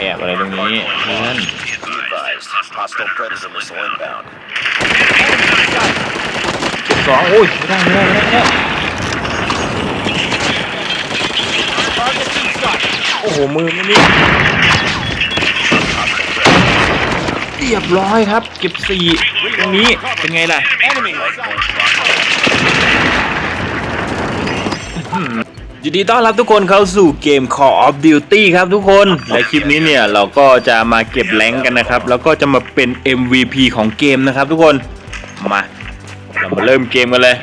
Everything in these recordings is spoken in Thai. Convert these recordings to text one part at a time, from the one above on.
แอบอะไรตรงนี้เพื่อน hostile predator missile inbound. สองโอ้ยไม่ได้ไม่ได้ไม่ได้ไม่ได้โอ้โหมือไม่นี่เรียบร้อยครับ เก็บสี่ตรงนี้เป็นไงล่ะ ยินดีต้อนรับทุกคนเข้าสู่เกม Call of Duty ครับทุกคน และคลิปนี้เนี่ยเราก็จะมาเก็บแรงกันนะครับ แล้วก็จะมาเป็น MVP ของเกมนะครับทุกคน มา เรามาเริ่มเกมกันเลย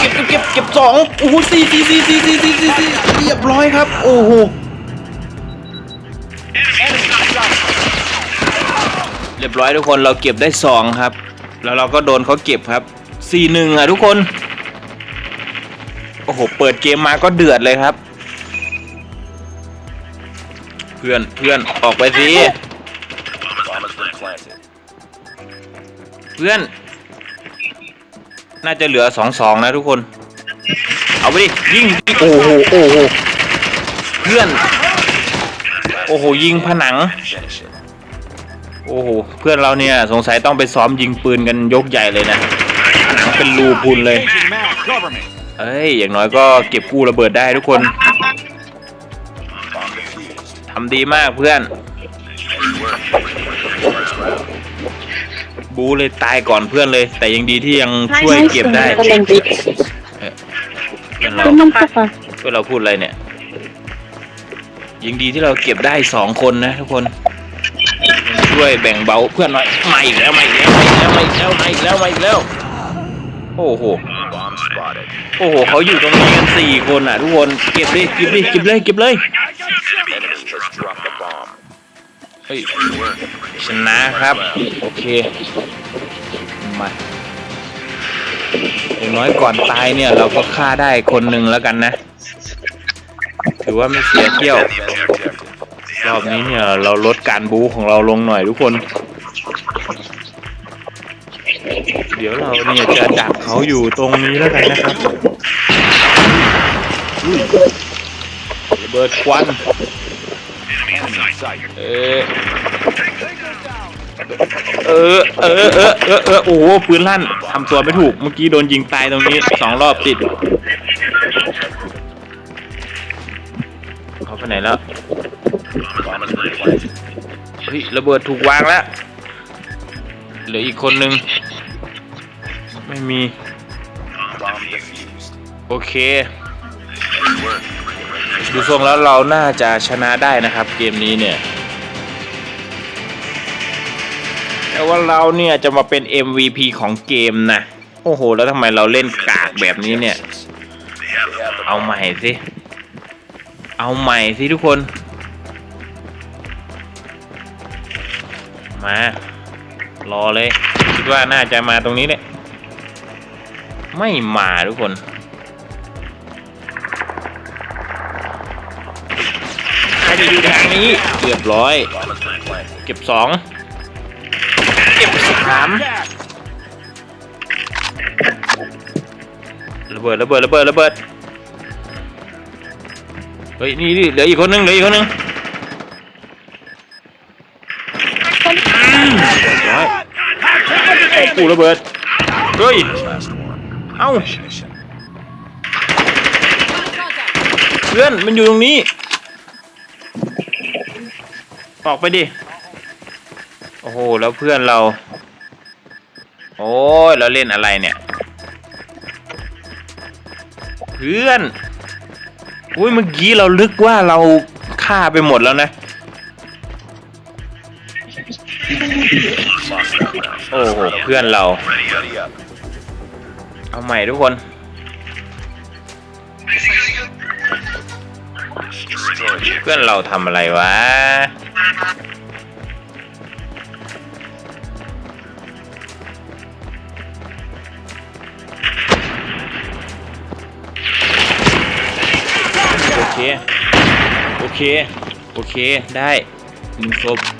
เก็บเก็บเก็บสองโอ้โหสี่สี่สี่สี่สี่สี่สี่เรียบร้อยครับ โอ้โหเรียบร้อยทุกคนเราเก็บได้สองครับ แล้วเราก็โดนเขาเก็บครับ สี่หนึ่งอะทุกคน โอ้โห เปิดเกมมาก็เดือดเลยครับ เพื่อนเพื่อนออกไปสิ เพื่อน น่าจะเหลือสองสองนะทุกคน เอาไปดิ ยิง โอ้โห โอ้โห เพื่อน โอ้โห ยิงผนังโอ้โห เพื่อนเราเนี่ยสงสัยต้องไปซ้อมยิงปืนกันยกใหญ่เลยนะ เป็นรูพุนเลย เอ้ย อย่างน้อยก็เก็บกู้ระเบิดได้ทุกคน Bomb defused. ทำดีมากเพื่อน First round. บูเลยตายก่อนเพื่อนเลย แต่ยังดีที่ยังช่วยเก็บได้ก็เล่นดิเพื่อนเราก็มันก็ค่ะเพื่อนเราพูดอะไรเนี่ย ยังดีที่เราเก็บได้สองคนนะทุกคนยังช่วยแบ่งเบาเพื่อนหน่อยมาอีกแล้วมาอีกแล้วมาอีกแล้วมาอีกแล้วมาอีกแล้วมาอีกแล้ว โอ้โห Bomb spotted. โอ้โหเขาอยู่ตรงนี้กันสี่คนอะทุกคน เก็บดิเก็บดิเก็บเลย เก็บเลย Enemy has dropped the bomb. เฮ้ย ชนะครับ โอเค มาอย่างน้อยก่อนตายเนี่ย เราก็ฆ่าได้คนหนึ่งแล้วกันนะ ถือว่าไม่เสียเที่ยว Defend the objective. รอบนี้เนี่ย เราลดการบู๊ของเราลงหน่อยทุกคน เดี๋ยวเราเนี่ยจะดักเขาอยู่ตรงนี้แล้วกันนะครับระเบิดควันเออเออเออเออเออเออโอ้โหปืนลั่นทำตัวไม่ถูกเมื่อกี้โดนยิงตายตรงนี้สองรอบติดเขาไปไหนแล้วเฮ้ยระเบิดถูกวางแล้ว เหลืออีกคนนึง ไม่มี โอเค ดูทรงแล้วเราน่าจะชนะได้นะครับ เกมนี้เนี่ย แต่ว่าเราเนี่ยจะมาเป็น MVP ของเกมนะ โอ้โห แล้วทำไมเราเล่นกากแบบนี้เนี่ย เอาใหม่สิ เอาใหม่สิทุกคน มา รอเลย คิดว่าน่าจะมาตรงนี้แหละไม่มาทุกคน ใครจะอยู่ทางนี้เรียบร้อย เก็บสอง เก็บสามระเบิดระเบิดระเบิดระเบิด เฮ้ย นี่นี่เหลืออีกคนนึงเหลืออีกคนนึงอืมเรียบร้อย ปูระเบิด เฮ้ย เอ้า เพื่อน มันอยู่ตรงนี้ ออกไปดิ โอ้โห แล้วเพื่อนเรา โอ้ยเราเล่นอะไรเนี่ย เพื่อน อุ้ยเมื่อกี้เราลึกว่าเราฆ่าไปหมดแล้วนะ โอ้โหเพื่อนเรา Ready up. เอาใหม่ทุกคน Destroyed you. เพื่อนเราทำอะไรวะ โอเค โอเค โอเค ได้หนึ่งศพเ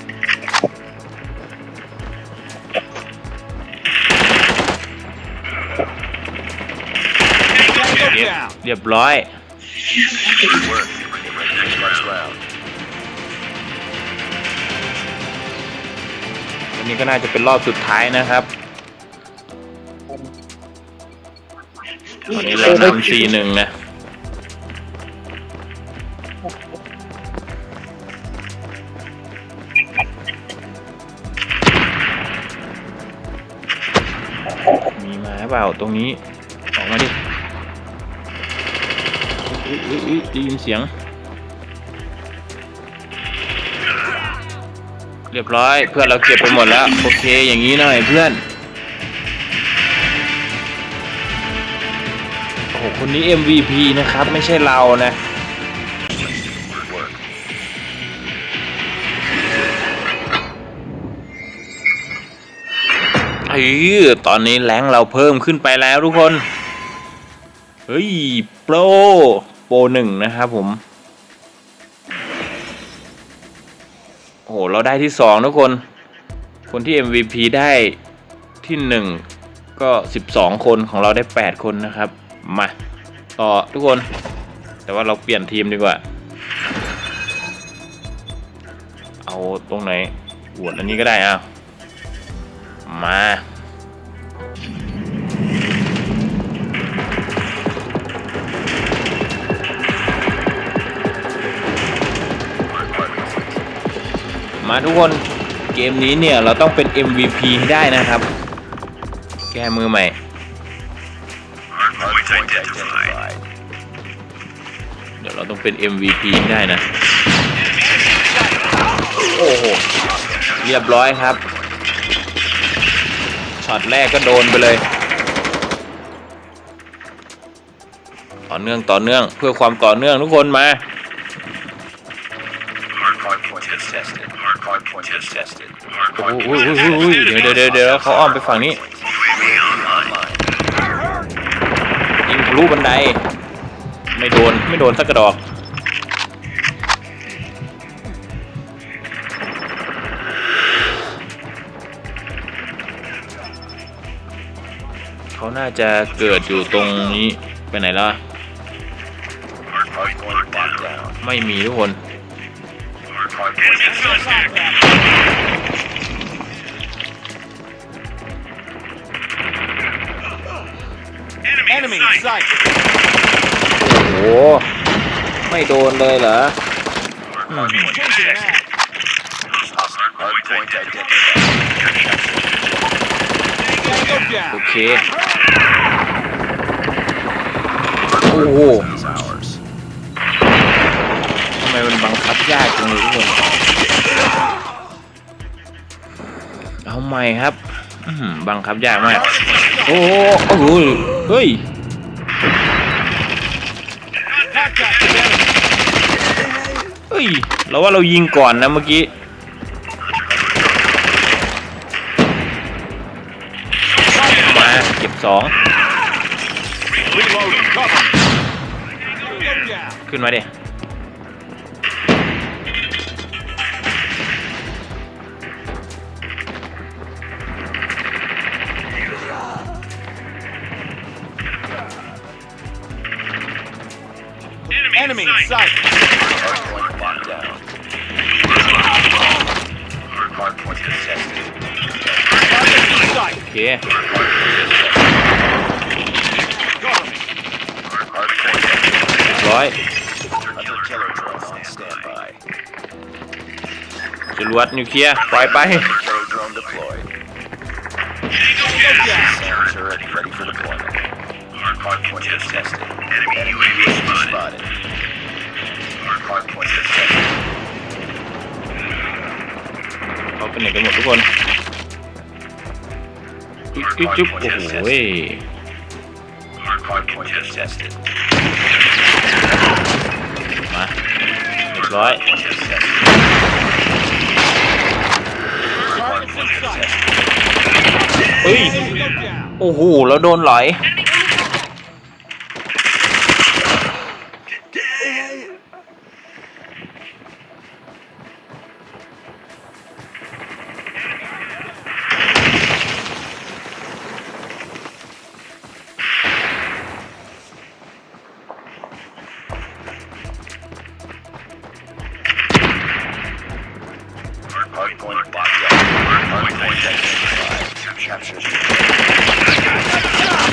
รียบเรียบร้อย Good work. Get ready for the next round. อันนี้ก็น่าจะเป็นรอบสุดท้ายนะครับตอนนี้เรานำสี่หนึ่งนะ มีมาเปล่าตรงนี้ ออกมาดิ อุ๊ยอุ๊ยอุ๊ยได้ยินเสียง เรียบร้อย เพื่อนเราเก็บไปหมดแล้ว โอเค อย่างนี้หน่อยเพื่อน โอ้โห คนนี้ MVP นะครับ ไม่ใช่เรานะเออตอนนี้แรงเราเพิ่มขึ้นไปแล้วทุกคน เฮ้ย โปร ปรหนึ่งนะครับผม โอ้โห เราได้ที่สองทุกคน คนที่ MVP ได้ที่หนึ่งก็ 12 คนของเราได้ 8 คนนะครับ มาต่อทุกคน แต่ว่าเราเปลี่ยนทีมดีกว่า เอาตรงไหนอวดอันนี้ก็ได้อะมา มาทุกคนเกมนี้เนี่ยเราต้องเป็น MVP ให้ได้นะครับ แก้มือใหม่ เดี๋ยวเราต้องเป็น MVP ให้ได้นะ โอ้โห เรียบร้อยครับ ช็อตแรกก็โดนไปเลย ต่อเนื่องต่อเนื่องเพื่อความต่อเนื่องทุกคนมา อุ้ยอุ้ยอุ้ยเดี๋ยวเดี๋ยวเดี๋ยวเขาอ้อมไปฝั่งนี้ยิงทะลุบันได ไม่โดนไม่โดนสักกระดอกเขาน่าจะเกิดอยู่ตรงนี้ไปไหนแล้วอะไม่มีทุกคน Enemy in sight. โอ้โห ไม่โดนเลยเหรออืม Changing that. Hard point identified. Go โอ down. เค โอ้โห Is ours. ทำไมมันบังคับยากจังเลยทุกคน เอาใหม่ครับ อื้อหือบังคับยากมาก โอ้โหโอ้โห เฮ้ย เฮ้ย เราว่าเรายิงก่อนนะเมื่อกี้มาเก็บสองขึ้นมาเดี๋ย วดนิวเคลียร์ปล่อยไป Killer drone deployed. Go down. SAM turret ready for deployment. Hard point is tested. Enemy UAV spotted. Hard point is tested. เขาเป็นไหนกันหมดทุกคนจุ๊บจุ๊บจุ๊บโอ้โหเว้ย Hard point is tested. มาเรียบร้อย Point is tested. Hard Target's in point is sight. tested. เฮ้ย Go down. โอ้โห แล้วโดนหลอย captures.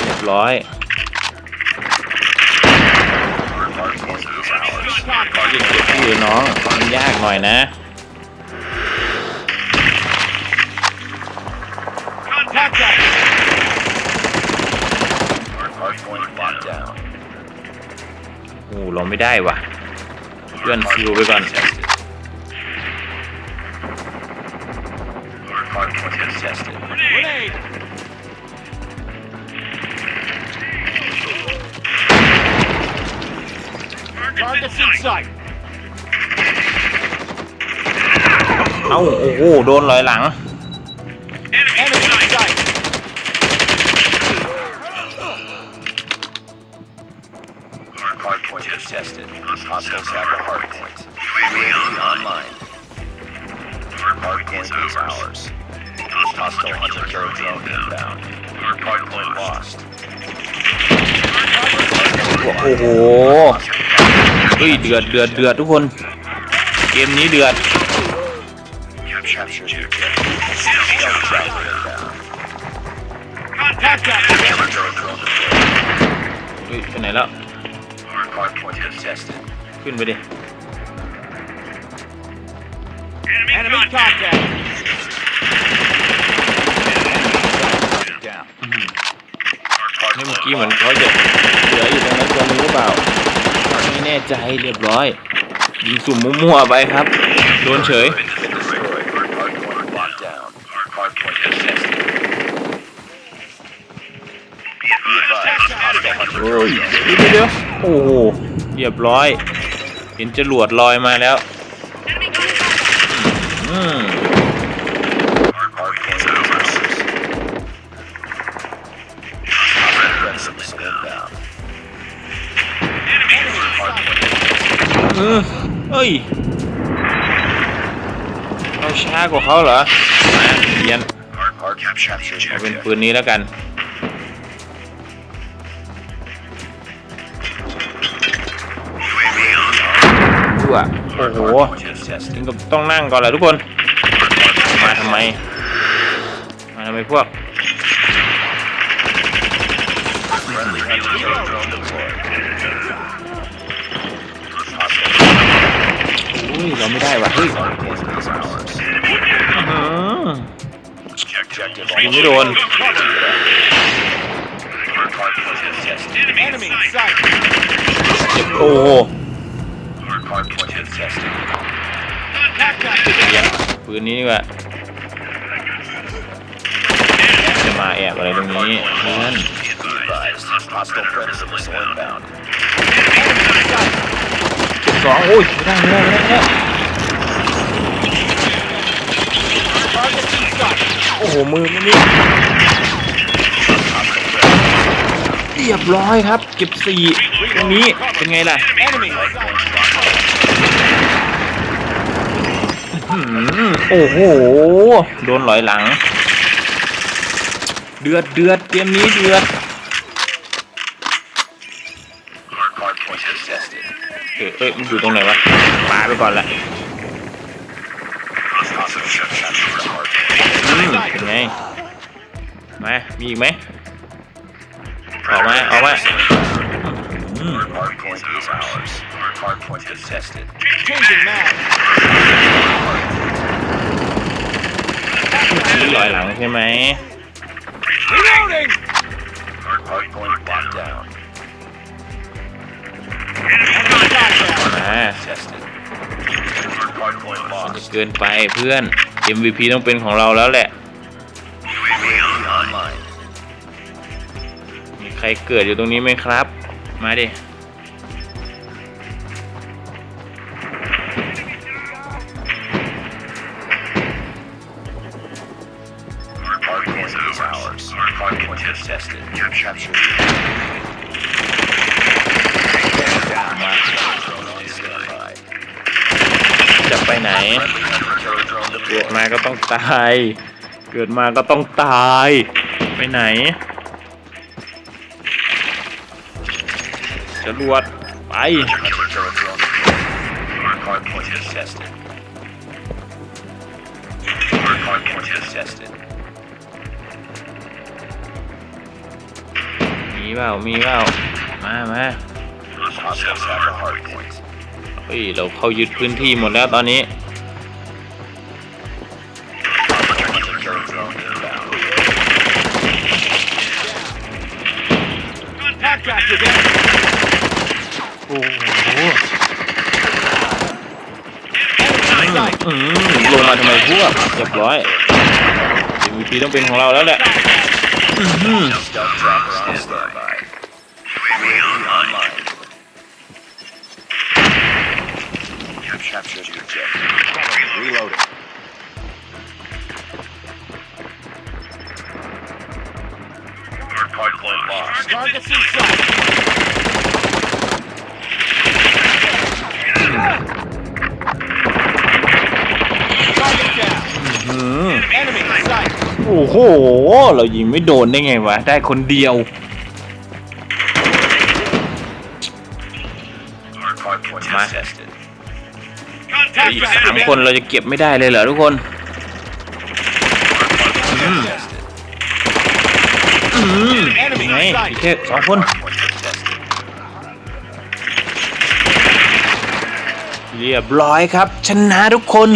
เรียบร้อย Hard point is ours. ยิงเก็บที่น้องมันยากหน่อยนะโอ้เราไม่ได้ว่ะเลื่อนฟิวไปก่อน Target's in sight. เอ้า โอ้โห โดนลอยหลัง Enemy in sight. Hard point contested. Hostiles have the hard point. UAV online. Hard point is ours. Hostile hunter killer drone inbound. Hard point lost. โอ้โห เฮ้ยเดือดเดือดเดือดทุกคน เกมนี้เดือด Capture the objective. Stealth driver inbound. Contact! Killer drone drone deployed. เฮ้ยไปไหนแล้ว Hard point contested. ขึ้นไปดิ Enemy contact! Down. นี่เมื่อกี้เหมือนเขาจะเหลืออยู่ตรงนั้นตัวนึงหรือเปล่า ไม่แน่ใจเรียบร้อย ยิงสุ่มมั่วๆไปครับ โดนเฉย โอ้ยเดียวโอ้โหเรียบร้อย เห็นจรวดลอยมาแล้ว ออเอ้ยเราช้ากว่าเขาเหรอมาเรียนเอาเป็นปืนนี้แล้วกันดูอะโอ้โหถึงกับต้องนั่งก่อนเลยทุกคน มาทำไม มาทำไมพวก อุ้ยเราไม่ได้ว่ะเฮ้ย hard point is ours. อื้อหือ Objective ยิงไม่โดน Hard point contested. Enemy in sight! โอ้โห Hard point contested. Contact! เรียนปืนนี้ดีกว่าจะมาแอบอะไรตรงนี้เพื่อน Be advised. Hostile predator missile inbound. สองโอ้ยไม่ได้ไม่ได้ไม่ได้โอ้โห มือไม่นี่เรียบร้อยครับ เก็บสี่ตรงนี้เป็นไงล่ะโอ้โห โดนหลอยหลัง เดือดเดือดเกมนี้เดือด เอ้ยเอ้ยมันอยู่ตรงไหนวะปาไปก่อนแหละ Hostile capture the hard point. อืมเป็นไงมามีอีกไหมออกมาออกมาอืม Hard point is ours. Hard point contested. Changing mag! มีหลอยหลังใช่ไหม Reloading! Hard point locked down. เกินไปเพื่อน MVP ต้องเป็นของเราแล้วแหละ มีใครเกิดอยู่ตรงนี้ไหมครับ มาดิาก็ต้องตาย เกิดมาก็ต้องตาย ไปไหนจรวดไปมีเปล่ามีเปล่ามามาเฮ้ย เราเข้ายึดพื้นที่หมดแล้วตอนนี้ อืมลงมาทำไมพวกเรียบร้อย MVP ต้องเป็นของเราแล้วแหละ Stealth tracker โอ้โห เรายิงไม่โดนได้ไงวะ ได้คนเดียว Hardpoint Ma. contested. แต่อีกสามคนเราจะเก็บไม่ได้เลยเหรอทุกคนยังไงแค่สองคนเรียบร้อยครับ ชนะทุกคน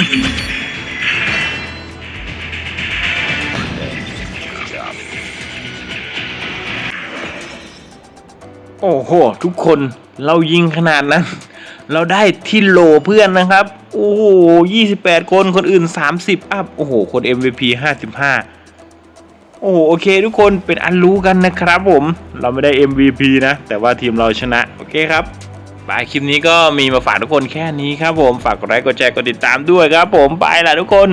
โอ้โห ทุกคนเรายิงขนาดนั้น เราได้ที่โลเพื่อนนะครับ โอ้โห28 คนคนอื่น 30 อัพ โอ้โห คน MVP 55 โอ้โห โอเคทุกคนเป็นอันรู้กันนะครับผม เราไม่ได้ MVP นะ แต่ว่าทีมเราชนะ โอเคครับบายคลิปนี้ก็มีมาฝากทุกคนแค่นี้ครับผม ฝากกดไลค์กดแชร์กดติดตามด้วยครับผม ไปละทุกคน